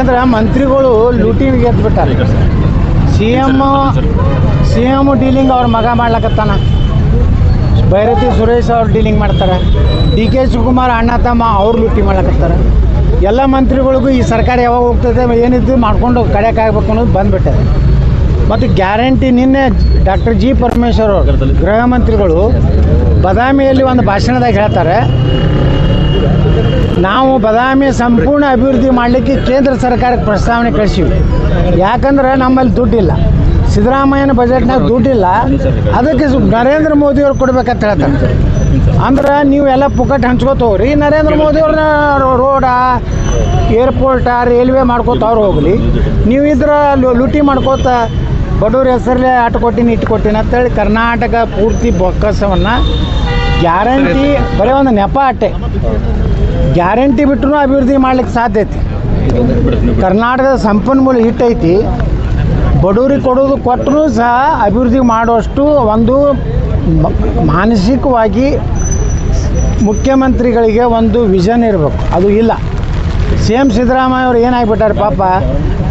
ಯಾಕಂದ್ರೆ ಮಂತ್ರಿಗಳು ಲೂಟಿಗೆ ಎದ್ಬಿಟ್ಟಾರೆ. C M C M dealing ಅವ್ರ ಮಗ ಮಾಡ್ಲಕತ್ತಾನ. ಭೈರತಿ ಸುರೇಶ್ ಅವ್ರು ಡೀಲಿಂಗ್ ಮಾಡ್ತಾರೆ. ಡಿ ಕೆ ಶಿವಕುಮಾರ್ ಅಣ್ಣ ತಮ್ಮ ಅವ್ರು ಲೂಟಿ ಮಾಡ್ಲಕತ್ತಾರೆ. ಎಲ್ಲ ಮಂತ್ರಿಗಳಿಗೂ ಈ ಸರ್ಕಾರ ಯಾವಾಗ ಹೋಗ್ತದೆ ಏನಿದ್ದು ಮಾಡ್ಕೊಂಡು ಕಡೆಯಕ್ಕಾಗಬೇಕು ಅನ್ನೋದು ಬಂದ್ಬಿಟ್ಟದೆ ಮತ್ತು ಗ್ಯಾರಂಟಿ ನಿನ್ನೆ ಡಾಕ್ಟರ್ ಜಿ ಪರಮೇಶ್ವರ್ ಅವರು, ಗೃಹ ಮಂತ್ರಿಗಳು, ಬದಾಮಿಯಲ್ಲಿ ಒಂದು ಭಾಷಣದಾಗ ಹೇಳ್ತಾರೆ. ನಾವು ಬದಾಮಿ ಸಂಪೂರ್ಣ ಅಭಿವೃದ್ಧಿ ಮಾಡಲಿಕ್ಕೆ ಕೇಂದ್ರ ಸರ್ಕಾರಕ್ಕೆ ಪ್ರಸ್ತಾವನೆ ಕಳಿಸಿವಿ. ಯಾಕಂದ್ರೆ ನಮ್ಮಲ್ಲಿ ದುಡ್ಡಿಲ್ಲ. ಸಿದ್ದರಾಮಯ್ಯನ ಬಜೆಟ್ನಾಗ ದುಡ್ಡಿಲ್ಲ. ಅದಕ್ಕೆ ನರೇಂದ್ರ ಮೋದಿಯವ್ರು ಕೊಡ್ಬೇಕಂತ ಹೇಳ್ತಾರೆ. ಅಂದ್ರೆ ನೀವು ಎಲ್ಲ ಪುಕ್ಕಟ್ ಹಂಚ್ಕೋತ ಹೋಗ್ರಿ ನರೇಂದ್ರ ಮೋದಿಯವ್ರನ್ನ ರೋಡ ಏರ್ಪೋರ್ಟ ರೈಲ್ವೆ ಮಾಡ್ಕೋತ ಅವ್ರು ಹೋಗಲಿ. ನೀವು ಇದ್ರ ಲೂಟಿ ಮಾಡ್ಕೋತ ಬಡವ್ರ ಹೆಸರಲ್ಲೇ ಆಟ ಕೊಟ್ಟಿನಿ ಇಟ್ಟು ಕೊಟ್ಟಿನಿ ಅಂತೇಳಿ ಕರ್ನಾಟಕ ಪೂರ್ತಿ ಬೊಕ್ಕಸವನ್ನು ಗ್ಯಾರಂಟಿ ಬರೀ ಒಂದು ನೆಪ ಅಟ್ಟೆ. ಗ್ಯಾರಂಟಿ ಬಿಟ್ಟರು ಅಭಿವೃದ್ಧಿ ಮಾಡ್ಲಿಕ್ಕೆ ಸಾಧ್ಯ ಐತಿ. ಕರ್ನಾಟಕದ ಸಂಪನ್ಮೂಲ ಹಿಟ್ಟೈತಿ ಬಡವರಿಗೆ ಕೊಡೋದು ಕೊಟ್ಟರು ಸಹ ಅಭಿವೃದ್ಧಿ ಮಾಡುವಷ್ಟು ಒಂದು ಮಾನಸಿಕವಾಗಿ ಮುಖ್ಯಮಂತ್ರಿಗಳಿಗೆ ಒಂದು ವಿಷನ್ ಇರಬೇಕು. ಅದು ಇಲ್ಲ. ಸಿ ಎಂ ಸಿದ್ದರಾಮಯ್ಯ ಅವ್ರು ಏನಾಗ್ಬಿಟ್ಟಾರೆ ಪಾಪ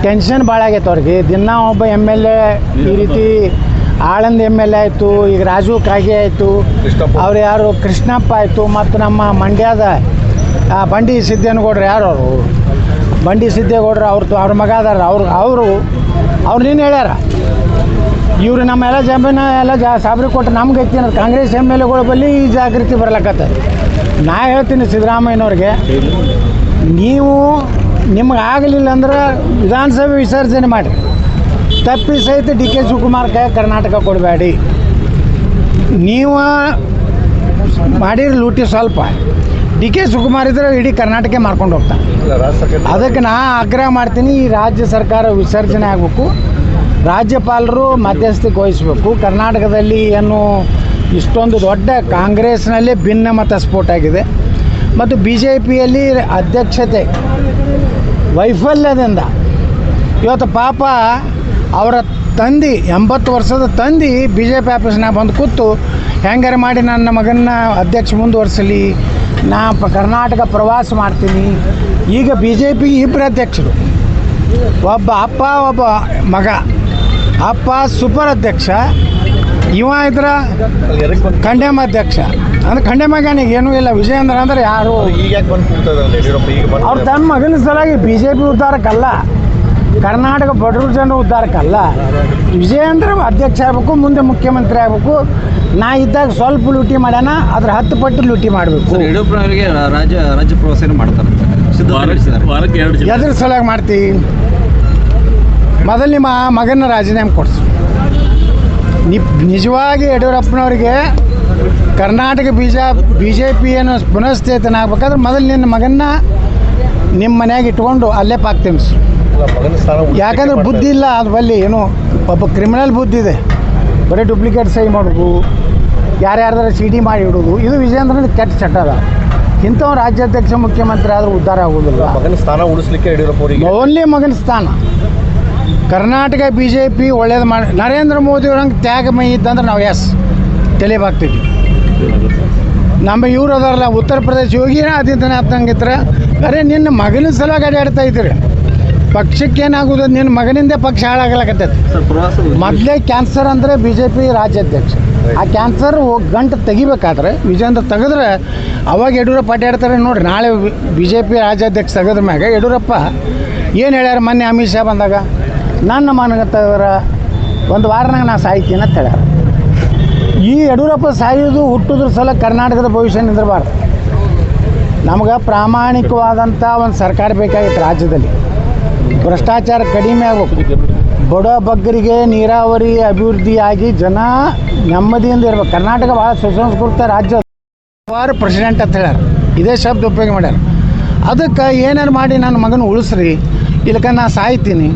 ಟೆನ್ಷನ್ ಭಾಳ ಆಗೈತೆ ಅವ್ರಿಗೆ. ದಿನ ಒಬ್ಬ ಎಂ ಎಲ್ ಎ ಈ ರೀತಿ ಆಳಂದ್ ಎಂ ಎಲ್ ಎ ಆಯಿತು ಈಗ ರಾಜು ಕಾಗೆ ಆಯಿತು ಅವ್ರು ಯಾರು? ಕೃಷ್ಣಪ್ಪ ಆಯಿತು ಮತ್ತು ನಮ್ಮ ಮಂಡ್ಯದ ಆ, ಬಂಡಿ ಸಿದ್ದೇನಗೌಡ್ರು ಯಾರು ಅವರು? ಬಂಡಿ ಸಿದ್ದೇಗೌಡ್ರು ಅವ್ರದ್ದು ಅವ್ರ ಮಗ ಅದಾರ. ಅವ್ರು ಅವರು ಅವ್ರು ನೀನು ಹೇಳ್ಯಾರ? ಇವ್ರು ನಮ್ಮ ಎಲ್ಲ ಜಮೀನ ಎಲ್ಲ ಜಾ ಸಾಬ್ರಿ ಕೊಟ್ಟು ನಮ್ಗೆ ಐತಿ ಅನ್ನೋದು ಕಾಂಗ್ರೆಸ್ ಎಂ ಎಲ್ ಎಗಳು ಬಲ್ಲಿ ಈ ಜಾಗೃತಿ ಬರಲಕತ್ತೆ. ನಾ ಹೇಳ್ತೀನಿ ಸಿದ್ದರಾಮಯ್ಯನವ್ರಿಗೆ ನೀವು ನಿಮ್ಗೆ ಆಗಲಿಲ್ಲ ಅಂದ್ರೆ ವಿಧಾನಸಭೆ ವಿಸರ್ಜನೆ ಮಾಡಿ ತಪ್ಪಿ ಸಹಿತ ಡಿ ಕೆ ಶಿವಕುಮಾರ್ ಕೈ ಕರ್ನಾಟಕ ಕೊಡಬೇಡಿ. ನೀವು ಮಾಡಿರಿ ಲೂಟಿ ಸ್ವಲ್ಪ. ಡಿ ಕೆ ಶಿವಕುಮಾರ್ ಇದ್ರೆ ಇಡೀ ಕರ್ನಾಟಕ ಮಾರ್ಕೊಂಡು ಹೋಗ್ತಾನೆ ಅದಕ್ಕೆ ನಾ ಆಗ್ರಹ ಮಾಡ್ತೀನಿ ಈ ರಾಜ್ಯ ಸರ್ಕಾರ ವಿಸರ್ಜನೆ ಆಗಬೇಕು. ರಾಜ್ಯಪಾಲರು ಮಧ್ಯಸ್ಥಿಕೆ ವಹಿಸಬೇಕು. ಕರ್ನಾಟಕದಲ್ಲಿ ಏನು ಇಷ್ಟೊಂದು ದೊಡ್ಡ ಕಾಂಗ್ರೆಸ್ನಲ್ಲಿ ಭಿನ್ನಮತ ಸ್ಫೋಟ ಆಗಿದೆ. ಮತ್ತು ಬಿ ಜೆ ಪಿಯಲ್ಲಿ ಅಧ್ಯಕ್ಷತೆ ವೈಫಲ್ಯದಿಂದ. ಇವತ್ತು ಪಾಪ ಅವರ ತಂದೆ ಎಂಬತ್ತು ವರ್ಷದ ತಂದೆ ಬಿ ಜೆ ಪಿ ಆಫೀಸ್ನಾಗ ಬಂದು ಕೂತು ಹೆಂಗಾರೆ ಮಾಡಿ ನನ್ನ ಮಗನ ಅಧ್ಯಕ್ಷ ಮುಂದುವರ್ಸಲಿ ನಾ ಪ ಕರ್ನಾಟಕ ಪ್ರವಾಸ ಮಾಡ್ತೀನಿ. ಈಗ ಬಿ ಜೆ ಪಿ ಇಬ್ಬರು ಅಧ್ಯಕ್ಷರು. ಒಬ್ಬ ಅಪ್ಪ ಒಬ್ಬ ಮಗ. ಅಪ್ಪ ಸೂಪರ್ ಅಧ್ಯಕ್ಷ ಇವ ಇದ್ರ ಖಂಡೆಮ ಅಧ್ಯಕ್ಷ. ಅಂದ್ರೆ ಖಂಡೆಮಗನಿಗೆ ಏನೂ ಇಲ್ಲ ವಿಜಯೇಂದ್ರ ಅಂದ್ರೆ ಯಾರು? ಅವ್ರು ತನ್ನ ಮಗನ ಸಲಾಗಿ ಬಿ ಜೆ ಪಿ ಉದ್ಧಾರಕ್ಕಲ್ಲ. ಕರ್ನಾಟಕ ಬಡವ್ರ ಜನ ಉದ್ಧಾರಕ್ಕಲ್ಲ. ವಿಜಯೇಂದ್ರ ಅಧ್ಯಕ್ಷ ಆಗಬೇಕು ಮುಂದೆ ಮುಖ್ಯಮಂತ್ರಿ ಆಗಬೇಕು. ನಾ ಇದ್ದಾಗ ಸ್ವಲ್ಪ ಲೂಟಿ ಮಾಡ್ಯಾನ ಅದ್ರ ಹತ್ತು ಪಟ್ಟು ಲೂಟಿ ಮಾಡಬೇಕು. ಸರ್ ಯಡಿಯೂರಪ್ಪನವರಿಗೆ ರಾಜ್ಯ ರಾಜ್ಯ ಪ್ರವಾಸ ಮಾಡ್ತಾರಂತೆ ಸಿದ್ಧತೆ ನಡೆಸಿದ್ದಾರೆ ಎರಡು ಜನ. ಎದ್ರ ಸಲುವಾಗಿ ಮಾಡ್ತಿ. ಮೊದಲು ನಿಮ್ಮ ಮಗನ ರಾಜೀನಾಮೆ ಕೊಡ್ಸು. ನಿ ನಿಜವಾಗಿ ಯಡಿಯೂರಪ್ಪನವ್ರಿಗೆ ಕರ್ನಾಟಕ ಬೀಜ ಬಿ ಜೆ ಪಿಯನ್ನು ಪುನಃಸ್ಥೇತನ ಆಗ್ಬೇಕಾದ್ರೆ ಮೊದಲು ನಿನ್ನ ಮಗನ್ನ ನಿಮ್ಮ ಮನ್ಯಾಗ ಇಟ್ಕೊಂಡು ಅಲ್ಲೇ ಪಾಕ್ ಯಾಕಂದ್ರೆ ಬುದ್ಧಿ ಇಲ್ಲ ಅದು ಬಲ್ಲಿ ಏನು ಒಬ್ಬ ಕ್ರಿಮಿನಲ್ ಬುದ್ಧಿ ಇದೆ. ಬರೀ ಡೂಪ್ಲಿಕೇಟ್ ಸಹಿ ಮಾಡೋದು ಯಾರ್ಯಾರ್ದಾರ ಸಿ ಡಿ ಮಾಡಿ ಇಡೋದು ಇದು ವಿಜೇಂದ್ರನ ಕೆಟ್ಟ ಚಟ ಅದ. ಇಂಥವ್ ರಾಜ್ಯಾಧ್ಯಕ್ಷ ಮುಖ್ಯಮಂತ್ರಿ ಆದರೂ ಉದ್ಧಾರ ಆಗೋದಿಲ್ಲ. ಮಗನ ಸ್ಥಾನ ಉಳಿಸ್ಲಿಕ್ಕೆ ಯಡಿಯೂರಪ್ಪ ಓನ್ಲಿ ಮಗನ ಸ್ಥಾನ. ಕರ್ನಾಟಕ ಬಿ ಜೆ ಪಿ ಒಳ್ಳೇದು ಮಾಡಿ ನರೇಂದ್ರ ಮೋದಿ ಅವ್ರಂಗೆ ತ್ಯಾಗಮಯ ಇದ್ದಂದ್ರೆ ನಾವು ಎಸ್ ತಲೆಬಾಗ್ತಿದ್ವಿ ನಮ್ಮ ಇವ್ರು ಅದಾರಲ್ಲ ಉತ್ತರ ಪ್ರದೇಶ ಯೋಗಿ ಆದಿತ್ಯನಾಥ್ ಹಂಗಿದ್ರೆ ಅರೆ ನಿನ್ನ ಮಗನ ಸಲುವಾಗಿ ಅಡ್ಡಾಡ್ತಾ ಇದ್ದೀರಿ. ಪಕ್ಷಕ್ಕೆ ಏನಾಗುದು ನಿನ್ನ ಮಗನಿಂದ ಪಕ್ಷ ಹಾಳಾಗಲಕತ್ತೈತಿ. ಮೊದಲೇ ಕ್ಯಾನ್ಸರ್ ಅಂದರೆ ಬಿ ಜೆ ಪಿ ರಾಜ್ಯಾಧ್ಯಕ್ಷ. ಆ ಕ್ಯಾನ್ಸರ್ ಗಂಟು ತೆಗಿಬೇಕಾದ್ರೆ ವಿಜೇಂದ್ರ ತೆಗೆದ್ರೆ ಅವಾಗ ಯಡಿಯೂರಪ್ಪ ಅಡ್ಡಾಡ್ತಾರೆ ನೋಡ್ರಿ ನಾಳೆ ಬಿ ಜೆ ಪಿ ರಾಜ್ಯಾಧ್ಯಕ್ಷ ತೆಗೆದ ಮ್ಯಾಗ ಯಡಿಯೂರಪ್ಪ ಏನು ಹೇಳ್ಯಾರ ಮೊನ್ನೆ ಅಮಿತ್ ಶಾ ಬಂದಾಗ? ನನ್ನ ಮನಗತ್ತವರ ಒಂದು ವಾರನಾಗ ನಾ ಸಾಯ್ತೀನಿ ಅಂತ ಹೇಳ್ಯಾರ. ಈ ಯಡಿಯೂರಪ್ಪ ಸಾಯೋದು ಹುಟ್ಟಿದ್ರ ಸಲ ಕರ್ನಾಟಕದ ಭವಿಷ್ಯ ನಿಂದಿರಬಾರ್ದು. ನಮ್ಗೆ ಪ್ರಾಮಾಣಿಕವಾದಂಥ ಒಂದು ಸರ್ಕಾರ ಬೇಕಾಗಿತ್ತು ರಾಜ್ಯದಲ್ಲಿ. ಭ್ರಷ್ಟಾಚಾರ ಕಡಿಮೆ ಆಗಬೇಕು. ಬಡ ಬಗ್ಗರಿಗೆ ನೀರಾವರಿ ಅಭಿವೃದ್ಧಿ ಆಗಿ ಜನ ನೆಮ್ಮದಿಯಿಂದ ಇರ್ಬೇಕು. ಕರ್ನಾಟಕ ಭಾಳ ಸುಸಂಸ್ಕೃತ ರಾಜ್ಯ. ಹಲವಾರು ಪ್ರೆಸಿಡೆಂಟ್ ಅಂತ ಹೇಳ್ಯಾರ. ಇದೇ ಶಬ್ದ ಉಪಯೋಗ ಮಾಡ್ಯಾರ. ಅದಕ್ಕೆ ಏನಾರು ಮಾಡಿ ನನ್ನ ಮಗನ ಉಳಿಸ್ರಿ. ಇಲ್ಲಕ ನಾ ಸಾಯ್ತೀನಿ.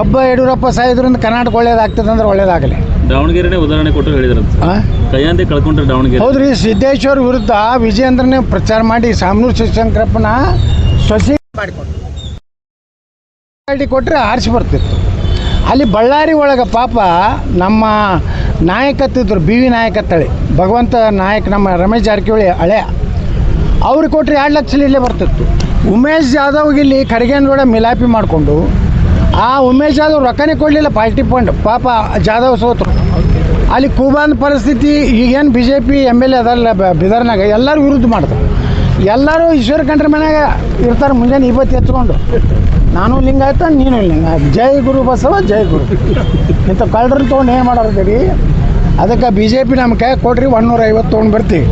ಒಬ್ಬ ಯಡಿಯೂರಪ್ಪ ಸಾಯಿದ್ರಿಂದ ಕರ್ನಾಟಕ ಒಳ್ಳೇದಾಗ್ತದೆ ಅಂದ್ರೆ ಒಳ್ಳೇದಾಗಲಿ ದಾವಣಗೆರೆನೇ ಉದಾಹರಣೆ ಕೊಟ್ಟು ಹೇಳಿದ್ರಂತೆ ಹಾಂ ಕೈಯಂದೆ ಕಳ್ಕೊಂಡ್ರೆ ದಾವಣಗೆರೆ. ಹೌದ್ರಿ ಸಿದ್ದೇಶ್ವರ ವಿರುದ್ಧ ವಿಜಯೇಂದ್ರನೇ ಪ್ರಚಾರ ಮಾಡಿ ಸಾಮನೂರು ಶಿವಶಂಕರಪ್ಪನ ಸೊಸೆ ಮಾಡಿಕೊಂಡು ಪಾರ್ಟಿ ಕೊಟ್ಟರೆ ಆರಿಸಿ ಬರ್ತಿತ್ತು. ಅಲ್ಲಿ ಬಳ್ಳಾರಿ ಒಳಗೆ ಪಾಪ ನಮ್ಮ ನಾಯಕತ್ತಿದ್ರು, ಬಿ ವಿ ನಾಯಕತ್ತಳಿ, ಭಗವಂತ ನಾಯಕ್, ನಮ್ಮ ರಮೇಶ್ ಜಾರಕಿಹೊಳಿ ಹಳೆಯ ಅವ್ರಿಗೆ ಕೊಟ್ಟರೆ ಎರಡು ಲಕ್ಷ ಇಲ್ಲೇ ಬರ್ತಿತ್ತು. ಉಮೇಶ್ ಜಾಧವ್ಗೆ ಇಲ್ಲಿ ಖರ್ಗೆನಗೌಡ ಮಿಲಾಪಿ ಮಾಡಿಕೊಂಡು, ಆ ಉಮೇಶ್ ಜಾಧವ್ ರೊಕ್ಕನೇ ಕೊಡಲಿಲ್ಲ, ಪಾರ್ಟಿ ಫಂಡ್, ಪಾಪ ಜಾಧವ್ ಸೋತರು. ಅಲ್ಲಿ ಕೂಬಾನ್ ಪರಿಸ್ಥಿತಿ, ಈಗೇನು B J P M L A ಅದಲ್ಲ ಬಿದರ್ನಾಗ, ಎಲ್ಲರೂ ವಿರುದ್ಧ ಮಾಡ್ತಾರೆ. ಎಲ್ಲರೂ ಈಶ್ವರ ಕಂಡ್ರ ಮನೆಯಾಗ ಇರ್ತಾರೆ, ಮುಂಜಾನೆ ಇವತ್ತು ಎತ್ಕೊಂಡು. ನಾನು ಲಿಂಗಾಯತ ನೀನು ಲಿಂಗಾಯತ. ಜೈ ಗುರು ಬಸವ ಜೈ ಗುರು. ಇಂಥ ಕಳ್ಳರನ್ನ ತೊಗೊಂಡು ಏನು ಮಾಡೋರ್ತೀರಿ ಅದಕ್ಕೆ ಬಿ ಜೆ ಪಿ ನಮ್ಮ ಕೈ ಕೊಡ್ರಿ ಒನ್ನೂರ ಐವತ್ತು ತೊಗೊಂಡು ಬರ್ತೀವಿ